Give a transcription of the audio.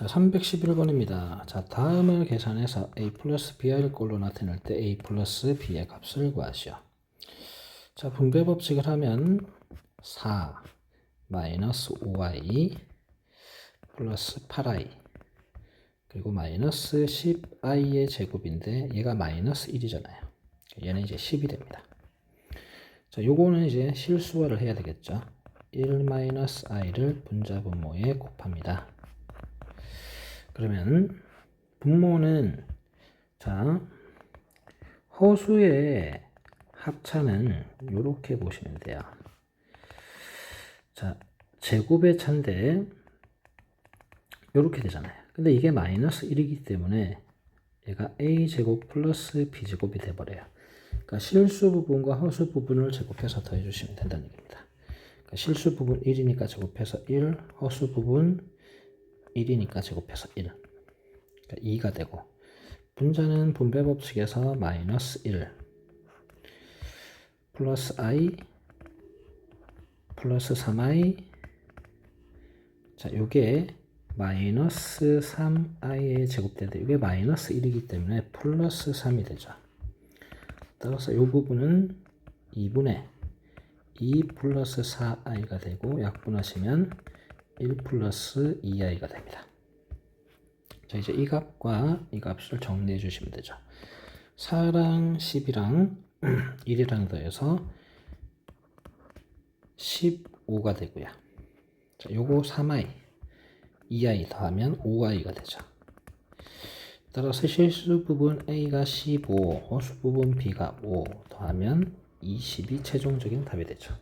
자, 311번입니다. 자, 다음을 계산해서 a 플러스 br 꼴로 나타낼 때 a 플러스 b의 값을 구하시오. 자, 분배 법칙을 하면 4 마이너스 5i 플러스 8i 그리고 마이너스 10i의 제곱인데 얘가 마이너스 1이잖아요. 얘는 이제 10이 됩니다. 자, 요거는 이제 실수화를 해야 되겠죠. 1 마이너스 i를 분자 분모에 곱합니다. 그러면 분모는 자 허수의 합차는 이렇게 보시면 돼요. 자 제곱의 차인데 이렇게 되잖아요. 근데 이게 마이너스 1이기 때문에 얘가 a 제곱 플러스 b 제곱이 돼버려요. 그러니까 실수 부분과 허수 부분을 제곱해서 더해주시면 된다는 얘기입니다. 그러니까 실수 부분 1이니까 제곱해서 1, 허수 부분 1이니까 제곱해서 1. 그러니까 2가 되고 분자는 분배 법칙에서 마이너스 1 플러스 i 플러스 3i 자 요게 마이너스 3i의 제곱되는데 이게 마이너스 1이기 때문에 플러스 3이 되죠. 따라서 이 부분은 2분의 2 플러스 4i가 되고 약분하시면 1 플러스 2i가 됩니다. 자, 이제 이 값과 이 값을 정리해 주시면 되죠. 4랑 10이랑 1이랑 더해서 15가 되고요. 자, 요거 3i, 2i 더하면 5i가 되죠. 따라서 실수 부분 a가 15, 허수 부분 b가 5 더하면 20이 최종적인 답이 되죠.